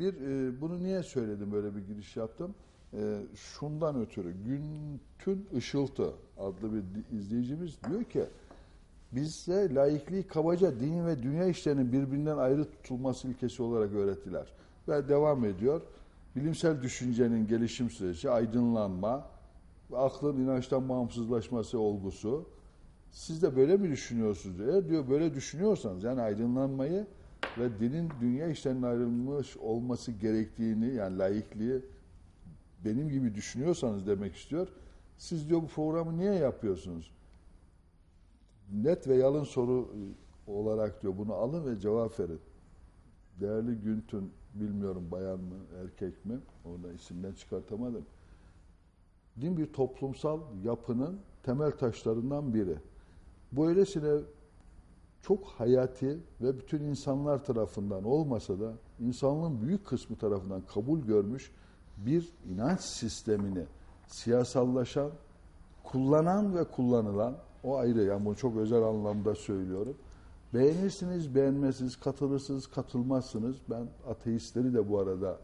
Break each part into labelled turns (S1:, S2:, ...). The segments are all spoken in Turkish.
S1: Bir e, bunu niye söyledim böyle bir giriş yaptım? E, şundan ötürü Güntün Işıltı adlı bir izleyicimiz diyor ki bize laikliği kabaca din ve dünya işlerinin birbirinden ayrı tutulması ilkesi olarak öğrettiler. Ve devam ediyor. Bilimsel düşüncenin gelişim süreci, aydınlanma, aklın inançtan bağımsızlaşması olgusu. Siz de böyle mi düşünüyorsunuz? Eğer diyor böyle düşünüyorsanız yani aydınlanmayı ve dinin dünya işlerinden ayrılmış olması gerektiğini yani laikliği benim gibi düşünüyorsanız demek istiyor. Siz diyor bu programı niye yapıyorsunuz? Net ve yalın soru olarak diyor bunu alın ve cevap verin. Değerli Güntün bilmiyorum bayan mı erkek mi onu isimden çıkartamadım. Din bir toplumsal yapının temel taşlarından biri. Bu öylesine çok hayati ve bütün insanlar tarafından olmasa da insanlığın büyük kısmı tarafından kabul görmüş bir inanç sistemini siyasallaşan, kullanan ve kullanılan o ayrı yani bunu çok özel anlamda söylüyorum. Beğenirsiniz, beğenmezsiniz, katılırsınız, katılmazsınız. Ben ateistleri de bu arada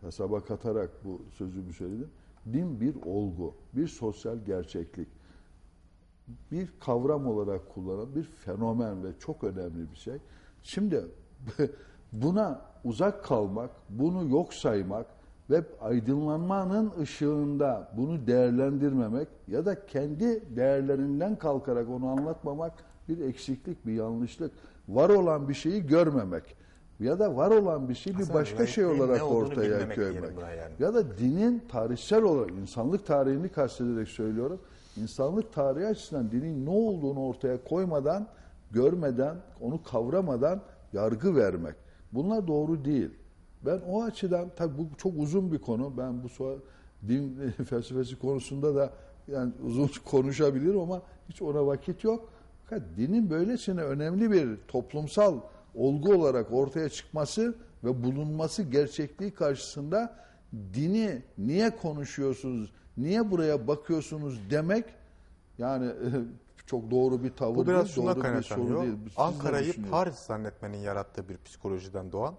S1: hesaba katarak bu sözümü söyledim. Din bir olgu, bir sosyal gerçeklik. Bir kavram olarak kullanan bir fenomen ve çok önemli bir şey. Şimdi buna uzak kalmak, bunu yok saymak ve aydınlanmanın ışığında bunu değerlendirmemek ya da kendi değerlerinden kalkarak onu anlatmamak bir eksiklik, bir yanlışlık. Var olan bir şeyi görmemek ya da var olan bir şeyi bir
S2: Aslında
S1: başka şey olarak ortaya koymak.
S2: yani.
S1: Ya da dinin tarihsel olarak, insanlık tarihini kastederek söylüyorum. İnsanlık tarihi açısından dinin ne olduğunu ortaya koymadan, görmeden, onu kavramadan yargı vermek. Bunlar doğru değil. Ben o açıdan, tabii bu çok uzun bir konu. Ben bu so- din felsefesi konusunda da yani uzun konuşabilirim ama hiç ona vakit yok. Fakat dinin böylesine önemli bir toplumsal olgu olarak ortaya çıkması ve bulunması gerçekliği karşısında dini niye konuşuyorsunuz, niye buraya bakıyorsunuz demek yani çok doğru bir tavır
S2: Bu biraz
S1: değil, doğru bir soru
S2: kaynaklanıyor.
S1: değil. Siz ne
S2: Ankara'yı? Paris zannetmenin yarattığı bir psikolojiden doğan,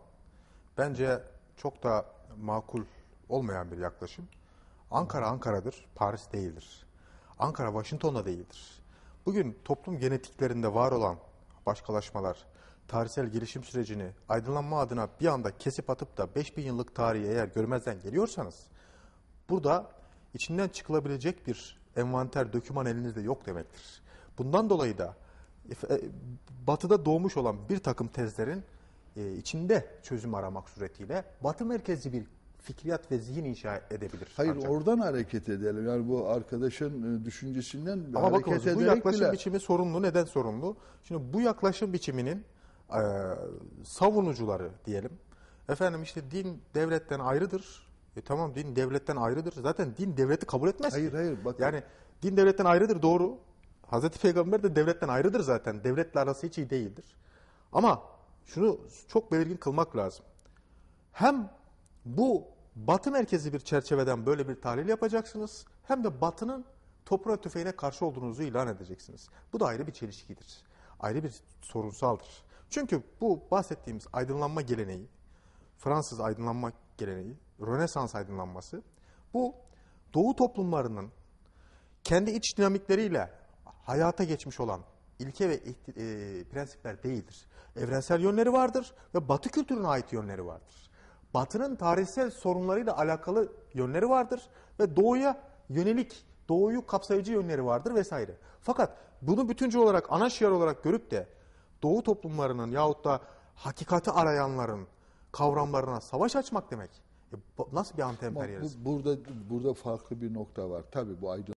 S2: bence çok da makul olmayan bir yaklaşım. Ankara Ankara'dır, Paris değildir. Ankara Washington'da değildir. Bugün toplum genetiklerinde var olan başkalaşmalar, tarihsel gelişim sürecini aydınlanma adına bir anda kesip atıp da 5000 yıllık tarihi eğer görmezden geliyorsanız, burada içinden çıkılabilecek bir envanter, döküman elinizde yok demektir. Bundan dolayı da e, batıda doğmuş olan bir takım tezlerin e, içinde çözüm aramak suretiyle batı merkezli bir fikriyat ve zihin inşa edebilir.
S1: Hayır
S2: ancak.
S1: oradan hareket edelim. Yani bu arkadaşın e, düşüncesinden
S2: Ama
S1: hareket
S2: bakınız bu
S1: ederek
S2: yaklaşım
S1: bile
S2: biçimi sorunlu. Neden sorunlu? Şimdi bu yaklaşım biçiminin e, savunucuları diyelim. Efendim işte din devletten ayrıdır. E tamam din devletten ayrıdır. Zaten din devleti kabul etmez. ki.
S1: Hayır, hayır, bakın.
S2: Yani din devletten ayrıdır doğru. Hazreti Peygamber de devletten ayrıdır zaten. Devletle arası hiç iyi değildir. Ama şunu çok belirgin kılmak lazım. Hem bu batı merkezi bir çerçeveden böyle bir tahlil yapacaksınız hem de batının toprağa tüfeğine karşı olduğunuzu ilan edeceksiniz. Bu da ayrı bir çelişkidir. Ayrı bir sorunsaldır. Çünkü bu bahsettiğimiz aydınlanma geleneği, Fransız aydınlanma geleneği, Rönesans aydınlanması bu doğu toplumlarının kendi iç dinamikleriyle hayata geçmiş olan ilke ve e, prensipler değildir. Evrensel yönleri vardır ve Batı kültürüne ait yönleri vardır. Batı'nın tarihsel sorunlarıyla alakalı yönleri vardır ve Doğu'ya yönelik, Doğu'yu kapsayıcı yönleri vardır vesaire. Fakat bunu bütüncül olarak, ana şiar olarak görüp de Doğu toplumlarının yahut da hakikati arayanların kavramlarına savaş açmak demek. E, nasıl bir
S1: Ama
S2: anti-emperyalizm?
S1: bu- burada burada farklı bir nokta var. Tabii bu aydın